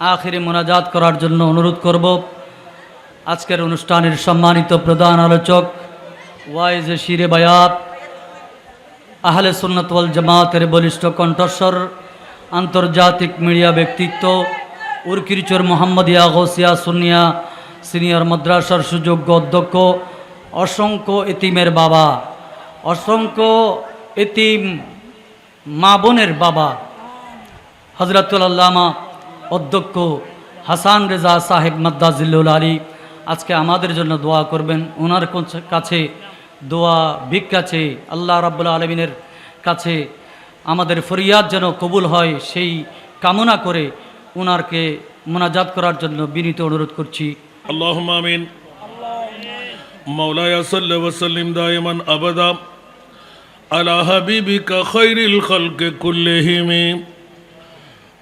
আখিরে মোনাজাত করার জন্য অনুরোধ করব। আজকের অনুষ্ঠানের সম্মানিত প্রধান আলোচক, ওয়াইজ শিরে বায়াত, আহলে সুন্নতওয়াল জামাতের বলিষ্ঠ কণ্ঠস্বর, আন্তর্জাতিক মিডিয়া ব্যক্তিত্ব, উরকিরচর মোহাম্মদিয়া গৌসিয়া সুনিয়া, সিনিয়র মাদ্রাসার সুযোগ্য অধ্যক্ষ, অসংখ্য এতিমের বাবা, অসংখ্য এতিম মা বোনের বাবা হজরতুল আল্লামা অধ্যক্ষ হাসান রেজা সাহেব মাদ্দাজিল্লুল আলী আজকে আমাদের জন্য দোয়া করবেন ওনার কোচ- কাছে দোয়া ভিক্ষা চেয়ে আল্লাহ রাব্বুল আলমিনের কাছে আমাদের ফরিয়াদ যেন কবুল হয় সেই কামনা করে ওনারকে মোনাজাত করার জন্য বিনীত অনুরোধ করছি اللهم امين مولاي صل وسلم دائما ابدا على حبيبك خير الخلق كلهم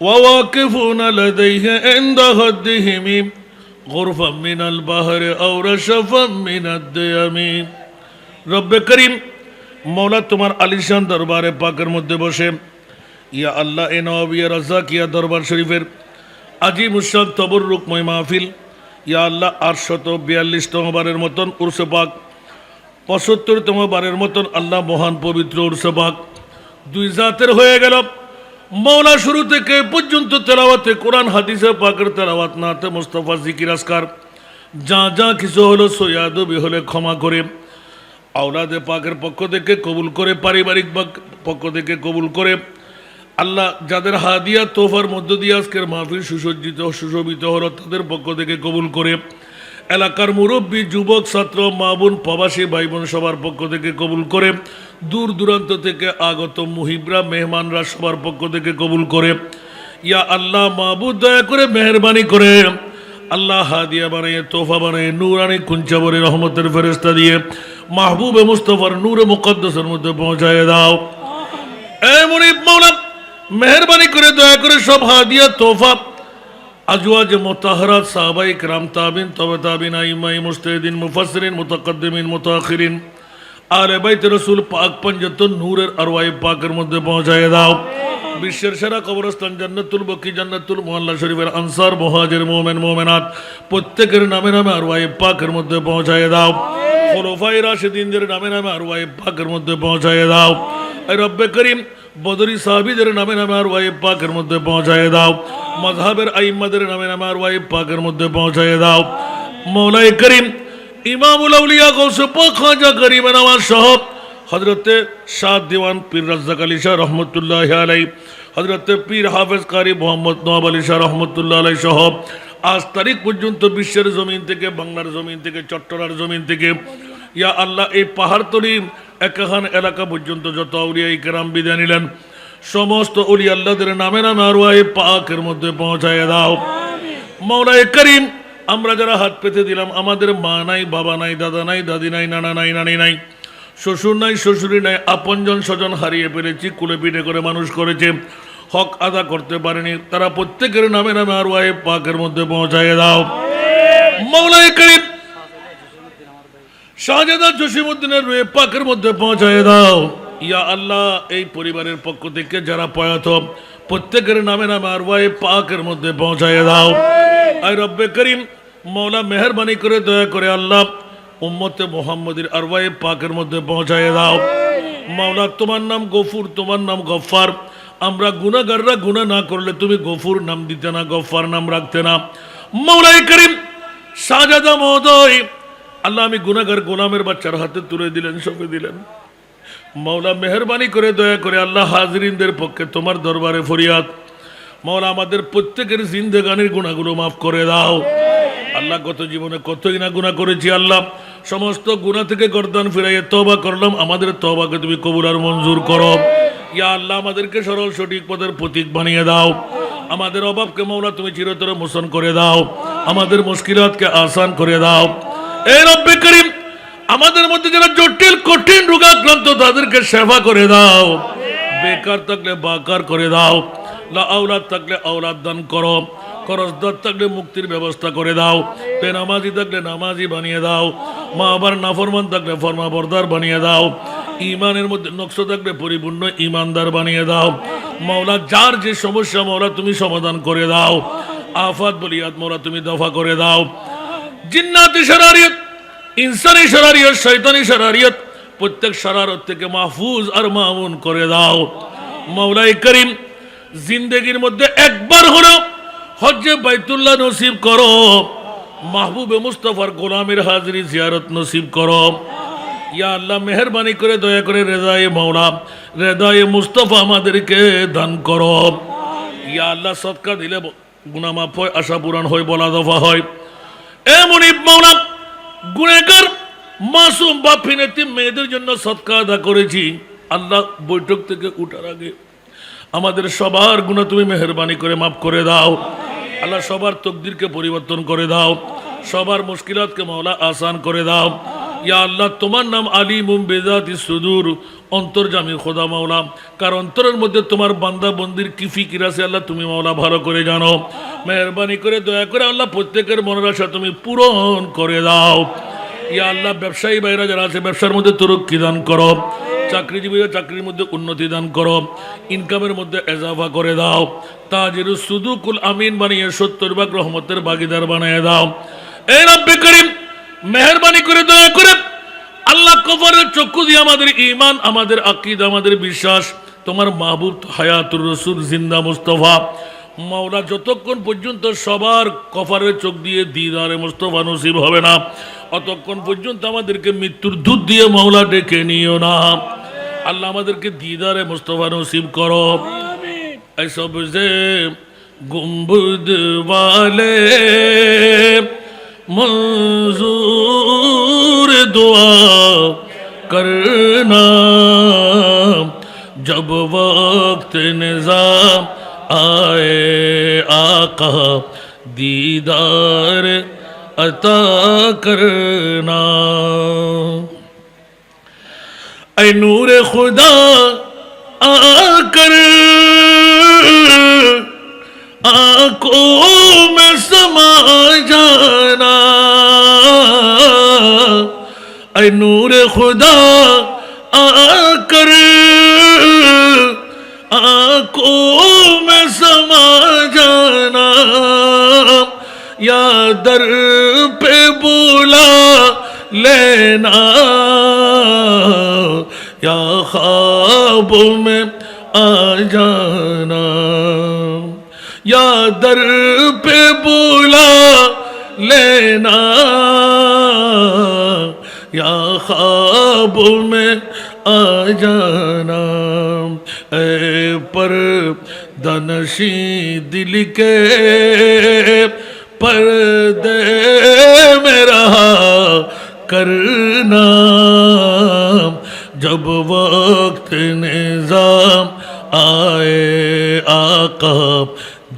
وواقفون لديه عند هدهم غرفا من البحر او رشفا من الديم রব্বে করিম মৌলা তোমার আলিশান দরবারে পাকের মধ্যে বসে ইয়া আল্লাহ এ নবিয়া রাজা কিয়া দরবার শরীফের আজি মুসাদ তবর রুকময় মাহফিল ইয়া আল্লাহ আটশত বিয়াল্লিশতম বারের মতন উর্সে পাক পঁচাত্তরতম বারের মতন আল্লাহ মহান পবিত্র উর্সে পাক দুই জাতের হয়ে গেল মৌলা শুরু থেকে পর্যন্ত তেলাওয়াতে কোরআন, হাদিসে পাকের তেলাওয়াত, নাতে মোস্তফা জিকির আসকার যা যা কিছু হলো সৈয়াদবি হলে ক্ষমা করে। আওলাদে পাকের পক্ষ থেকে কবুল করে, পারিবারিক পক্ষ থেকে কবুল করে। আল্লাহ যাদের হাদিয়া, তোফার মধ্য দিয়ে আজকের মাহফিল সুসজ্জিত, সুশোভিত হলো, তাদের পক্ষ থেকে কবুল করে। এলাকার মুরব্বী, যুবক, ছাত্র, মা বোন, প্রবাসী ভাই বোন সবার পক্ষ থেকে কবুল করে। দূর দূরান্ত থেকে আগত মুহিবরা মেহমানরা সবার পক্ষ থেকে কবুল করে। ইয়া আল্লাহ মাহবুদ দয়া করে মেহরবানি করে। আল্লাহ হাদিয়া বানিয়ে তোফা বানায় নূরানি কুঞ্চাবরী রহমতের ফেরেস্তা দিয়ে মাহবুবে মুস্তফার নূরে মুকদ্দসের মধ্যে পৌঁছায় দাও। এ মুনিব মেহরবানি করে দয়া করে সব হাদিয়া তোফা আজওয়াজ মোতাহরাত সাহাবাই রাম তাবিন তবে তাবিন আইমাই মুস্তাহিদিন মুফাসরিন মুতাকদ্দিমিন মুতাখিরিন আলে বাইত রাসূল পাক পঞ্জতন নূরের আরওয়াই পাকের মধ্যে পৌঁছায় দাও। বিশ্বের সেরা কবরস্থান জান্নাতুল বকি জান্নাতুল মোহাল্লা শরীফের আনসার মুহাজির মুমিন মুমিনাত প্রত্যেকের নামে নামে আরওয়াই পাকের মধ্যে পৌঁছায় দাও। খোলফাই রাশিদিনদের নামে নামে আরওয়াই পাকের মধ্যে পৌঁছায় দাও। রব্বে করিম বদরি সাহাবিদের নামে নামে আর ওয়াই পাকের মধ্যে পৌঁছায় দাও। মজহাবের আইম্মাদের নামে নামে আর ওয়াই পাকের মধ্যে পৌঁছায় দাও। মৌলাই করিম ইমামুল আউলিয়া গৌসে পাক খাজা করিম নওয়াজ সহ হজরতে শাহ দিওয়ান পীর রাজ্জাক আলী শাহ রহমতুল্লাহ আলাই হজরতে পীর হাফেজ কারি মোহাম্মদ নওয়াব আলী শাহ রহমতুল্লাহ আলাই সহ আজ তারিখ পর্যন্ত বিশ্বের জমিন থেকে বাংলার জমিন থেকে চট্টলার জমিন থেকে। ইয়া আল্লাহ এই পাহাড়তলি একখান এলাকা পর্যন্ত যত আউলিয়া কেরাম বিদায় নিলেন সমস্ত অলি আল্লাহদের নামে নামে আর ওয়াই পাকের মধ্যে পৌঁছায় দাও। মৌলায় করিম আমরা যারা হাত পেতে দিলাম, আমাদের মা নাই, বাবা নাই, দাদা নাই, দাদি নাই, নানা নাই, নানি নাই, শ্বশুর নাই শ্বশুরি নাই, আপনজন স্বজন হারিয়ে ফেলেছি, কুলে পিঠে করে মানুষ করেছে, হক আদা করতে পারেনি, তারা প্রত্যেকের নামে নামে আর ওয়াই পাকের মধ্যে পৌঁছায় দাও। মৌলায় করিম শাহজাদা জসিমুদ্দিনের রুয়ে পাকের মধ্যে পৌঁছায় দাও। ইয়া আল্লাহ, এই পরিবারের পক্ষ থেকে যারা পয়াত প্রত্যেকের নামে নামে আর ওয়াই পাকের মধ্যে পৌঁছায় দাও। আর রব্বে করিম মৌলা মেহরবানি করে দয়া করে আল্লাহ উম্মতে মোহাম্মদের আর পাকের মধ্যে পৌঁছায় দাও। মাওলা তোমার নাম গফুর তোমার নাম গফার আমরা গুনাগাররা গুনাহ না করলে তুমি গফুর নাম দিতে না গফার নাম রাখতে না। মৌলাই করিম শাহজাদা মহোদয় আল্লাহ আমি গুনাগার গোলামের বাচ্চার হাতে তুলে দিলেন সঁপে দিলেন। মাওলা মেহরবানি করে দয়া করে আল্লাহ হাজরিনদের পক্ষে তোমার দরবারে ফরিয়াদ। মাওলা আমাদের প্রত্যেকের জিন্দেগানির গুণাগুলো মাফ করে দাও। আল্লাহ, কত জীবনে কতই না গুণা করেছি আল্লাহ। সমস্ত গুণা থেকে গর্দান ফিরাইয়ে তবা করলাম। আমাদের তবাকে তুমি কবুল আর মঞ্জুর করো। ইয়া আল্লাহ, আমাদেরকে সরল, সঠিক পদের প্রতীক বানিয়ে দাও। আমাদের অভাবকে মৌলা তুমি চিরতরে মোচন করে দাও। আমাদের মুশকিলাতকে আসান করে দাও। এই রব্বে করিম, আমাদের মধ্যে যারা জটিল, কঠিন রোগাক্রান্ত তাদেরকে সেবা করে দাও। বেকার থাকলে বাকার করে দাও। লা আওলাদ থাকলে আওলাদ দান করো। খরচদার থাকলে মুক্তির ব্যবস্থা করে দাও। বেনামাজি থাকলে নামাজি বানিয়ে দাও। মা আবার নাফরমান থাকলে ফরমা বরদার বানিয়ে দাও। ইমানের মধ্যে নকশ থাকলে পরিপূর্ণ ইমানদার বানিয়ে দাও। মাওলা, যার যে সমস্যা, মাওলা, তুমি সমাধান করে দাও। আফাত বলিয়াত মোরা তুমি দফা করে দাও। জিন্নাতি শরারিয়ত ইনসানি শরারিয়ত শয়তানি শরারিয়ত প্রত্যেক শরারত থেকে মাহফুজ আর মামুন করে দাও। মাওলাই করিম, জিন্দগির মধ্যে একবার হলো হজ্জে বাইতুল্লাহ নসিব করো। মাহবুবে মুস্তফার গোলামের হাজরি জিয়ারত নসিব করো। ইয়া আল্লাহ, মেহরবানি করে দয়া করে রেজায়ে মাওলা, রেজায়ে মুস্তফা আমাদেরকে দান করো। ইয়া আল্লাহ সৎকা দিলে গুনাহ মাফ হয়, আশা পূরণ হয়, বলা দফা হয়। এ মনিব মাওলা, গুণেগার, মাসুম বা ফিনেতি মেয়েদের জন্য সৎকা আদা করেছি। আল্লাহ বৈঠক থেকে উঠার আগে আমাদের সবার গুণা তুমি মেহরবানি করে মাফ করে দাও। আল্লাহ সবার তকদিরকে পরিবর্তন করে দাও, সবার মুশকিলাতকে মাওলা আসান করে দাও। ইয়া আল্লাহ, তোমার নাম আলী মুম বেজাতি সুদূর অন্তর্জামী খোদা মাওলা। কার অন্তরের মধ্যে তোমার বান্দা বন্দির কি ফিকির আছে আল্লাহ তুমি মাওলা ভালো করে জানো। মেহরবানি করে দয়া করে আল্লাহ প্রত্যেকের মনের আশা তুমি পূরণ করে দাও। ইয়া আল্লাহ, ব্যবসায়ী বাইরা যারা আছে, ব্যবসার মধ্যে তরক্কি দান করো। চাকরিজীবীরা চাকরির মধ্যে উন্নতি দান করো। ইনকামের মধ্যে এজাফা করে দাও। তাজির সুদুকুল আমিন বানিয়ে সত্তর ভাগ রহমতের ভাগিদার বানিয়ে দাও। এই রব্বে করিম, মেহরবানি করে, দয়া করে আল্লাহ কবরের চক্ষু দিয়ে আমাদের ইমান আমাদের আকিদ, আমাদের বিশ্বাস, তোমার মাহবুব হায়াতুর রসুল জিন্দা মুস্তফা, মাওলা যতক্ষণ পর্যন্ত সবার কফারের চোখ দিয়ে দিদারে মোস্তফা নসিব হবে না, অতক্ষণ পর্যন্ত আমাদেরকে মৃত্যুর দুধ দিয়ে মাওলা ডেকে নিও না। আল্লাহ আমাদেরকে দিদারে মুস্তফা নসিব করো ऐसब से गुम्बद वाले मंजूर दुआ करना जब वक्त निजाम आए आका दीदार अता करना اے نور خدا، آ کر۔ آنکھوں میں سما جانا۔ اے نور خدا، آ کر۔ آنکھوں میں سما جانا۔ یا در پہ بولا لینا۔ یا خواب میں آ جانا، یا در پہ بولا لینا، یا خواب میں آ جانا۔ اے پر دنشی دل کے پردے میں رہا کرنا۔ جب وقت نظام آئے آقا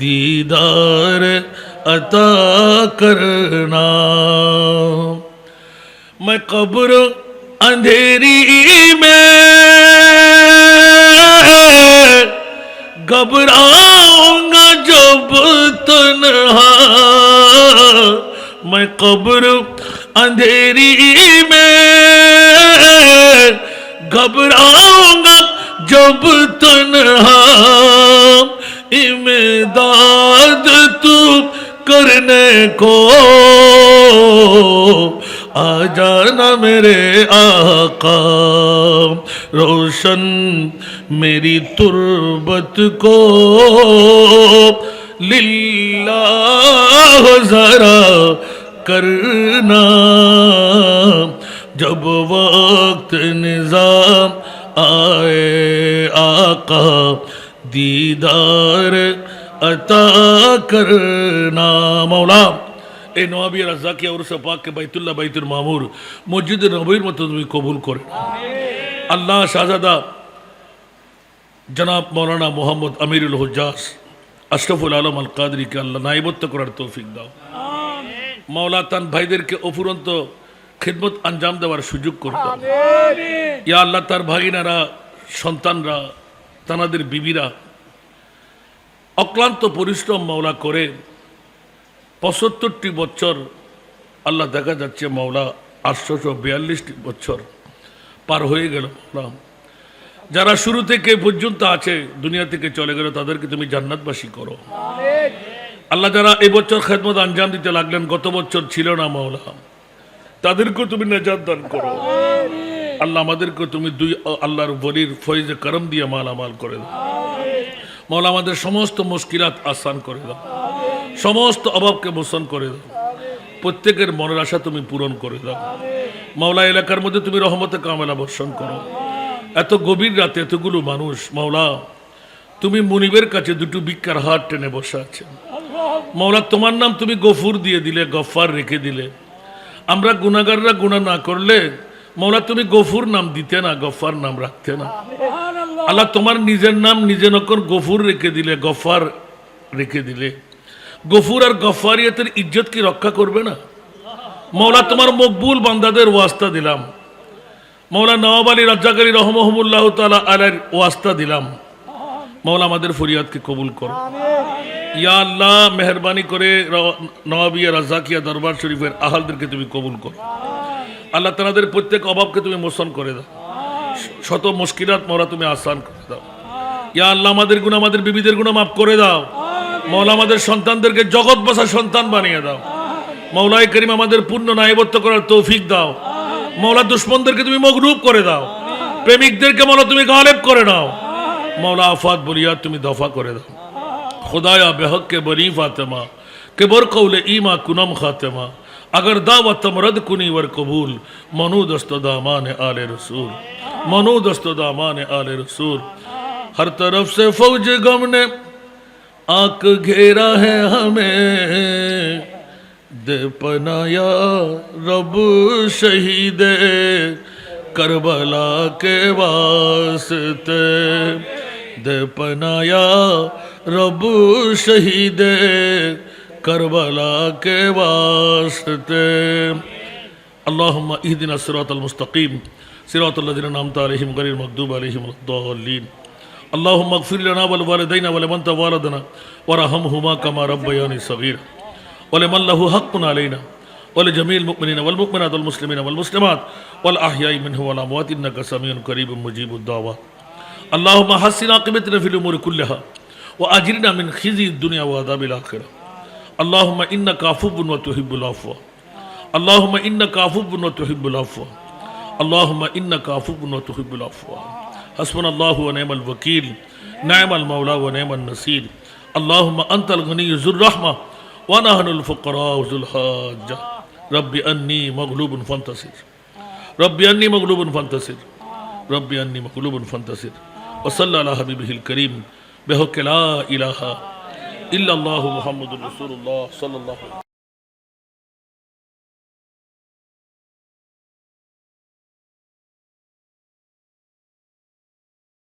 دیدار عطا کرنا۔ میں قبر اندھیری میں گھبراؤں گا جب تنہا۔ میں قبر اندھیری میں گھبراؤں گا جب تنہا امداد تو کرنے کو آ جانا میرے آقا روشن میری تربت کو للہ ذرا کرنا जब वक्त निजाम आए आका दीदार अता करना मौला এই নবাবী রাজাকে ওরসে পাককে বাইতুল্লাহ বাইতুল মামুর মসজিদে নবীর মতো তুমি কবুল করে আল্লাহ শাহজাদা জনাব মৌলানা মোহাম্মদ আমিরুল হুজ্জাস আশরফুল আলম আল কাদরিকে আল্লাহ নাইবত্ব করার তৌফিক দাও মাওলা তান ভাইদেরকে অফুরন্ত খিদমত আঞ্জাম দেওয়ার সুযোগ করে। ইয়া আল্লাহ তার ভাগিনারা সন্তানরা তানাদের বিবিরা অক্লান্ত পরিশ্রম মাওলা করে পঁচাত্তরটি বছর আল্লাহ দেখা যাচ্ছে মাওলা আটশোশো বিয়াল্লিশটি বছর পার হয়ে গেল মাওলা। যারা শুরু থেকে পর্যন্ত আছে দুনিয়া থেকে চলে গেল তাদেরকে তুমি জান্নাতবাসী করো। আল্লাহ যারা এবছর খেদমত আঞ্জাম দিতে লাগলেন গত বছর ছিল না মৌলা তাদেরকেও তুমি নেজাত দান করো। আল্লাহ আমাদেরকে তুমি দুই আল্লাহর বলির ফৈজে করম দিয়ে মালামাল করে দাও। মৌলা আমাদের সমস্ত মুশকিলাত আসান করে দাও। সমস্ত অভাবকে মোচন করে দাও। প্রত্যেকের মনের আশা তুমি পূরণ করে দাও। মাওলা এলাকার মধ্যে তুমি রহমতে কামেলা বর্ষণ করো। এত গভীর রাতে এতগুলো মানুষ মাওলা তুমি মুনিবের কাছে দুটো ভিক্ষার হাত টেনে বসে আছেন। মাওলা তোমার নাম তুমি গফুর দিয়ে দিলে গফার রেখে দিলে। আমরা গুণাগাররা গুণা না করলে মৌলা তুমি গফুর নাম দিতে না গফার নাম রাখতে না। আল্লাহ তোমার নিজের নাম নিজে নকর গফুর রেখে দিলে গফার রেখে দিলে। গফুর আর গফারিয়তের ইজ্জত কি রক্ষা করবে না? মৌলা তোমার মকবুল বান্দাদের ওয়াস্তা দিলাম। মৌলা নওয়াব আলী রাজ্জাক আলী রহমহমুল্লাহ তালা আলার ওয়াস্তা দিলাম। মৌলা আমাদের ফরিয়াদকে কবুল করো। ইয়া আল্লাহ, মেহরবানি করে নওয়াবিয়া রাজাকিয়া দরবার শরীফের আহালদেরকে তুমি কবুল করো। আল্লাহ তাদের প্রত্যেক অভাবকে তুমি মোচন করে দাও। শত মুশকিলাত মৌলা তুমি আসান করে দাও। ইয়া আল্লাহ, আমাদের গুণ আমাদের বিবিদের গুণ মাফ করে দাও। মৌলা আমাদের সন্তানদেরকে জগৎ বসা সন্তান বানিয়ে দাও। মৌলাই করিম আমাদের পূর্ণ নায়বত্ব করার তৌফিক দাও। মৌলা দুশ্মনদেরকে তুমি মগরূপ করে দাও। প্রেমিকদেরকে মৌলা তুমি গালেব করে দাও مولا آفات بریات تمہیں دفع کرے دا خدایا بحق کے بری فاطمہ کہ بر قول ایما کنم خاتمہ۔ اگر دعوت مرد کنی ور قبول، منو دست دامان آل رسول۔ منو دست دامان آل رسول۔ ہر طرف سے فوج غم نے آنکھ گھیرا ہے ہمیں۔ دے پنایا رب شہید کربلا کے واسطے۔ दे पनाया रब शहीद करबला के वास्ते اللهم اهدنا الصراط المستقيم صراط الذين انعمت عليهم غير المغضوب عليهم ولا الضالين اللهم اغفر لنا ولوالدينا ولمن توالدنا وارحمهما كما ربياني صغيرا ولمن له حق علينا ولجميع المؤمنين والمؤمنات والمسلمين والمسلمات والأحياء منه والأموات إنك سميع قريب مجيب الدعوات اللهم حسن عاقبتنا في الأمور كلها وأجرنا من خزي الدنيا وعذاب الآخرة. اللهم إنك عفو وتحب العفو. اللهم إنك عفو وتحب العفو. اللهم إنك عفو وتحب العفو. حسبنا الله ونعم الوكيل. نعم المولى ونعم النصير. اللهم أنت الغني ذو الرحمة ونحن الفقراء ذو الحاجة. ربي أني مغلوب فانتصر. ربي أني مغلوب فانتصر. ربي أني مغلوب فانتصر. وصلى على حبيبه الكريم بحق لا إله إلا الله محمد رسول الله صلى الله عليه وسلم.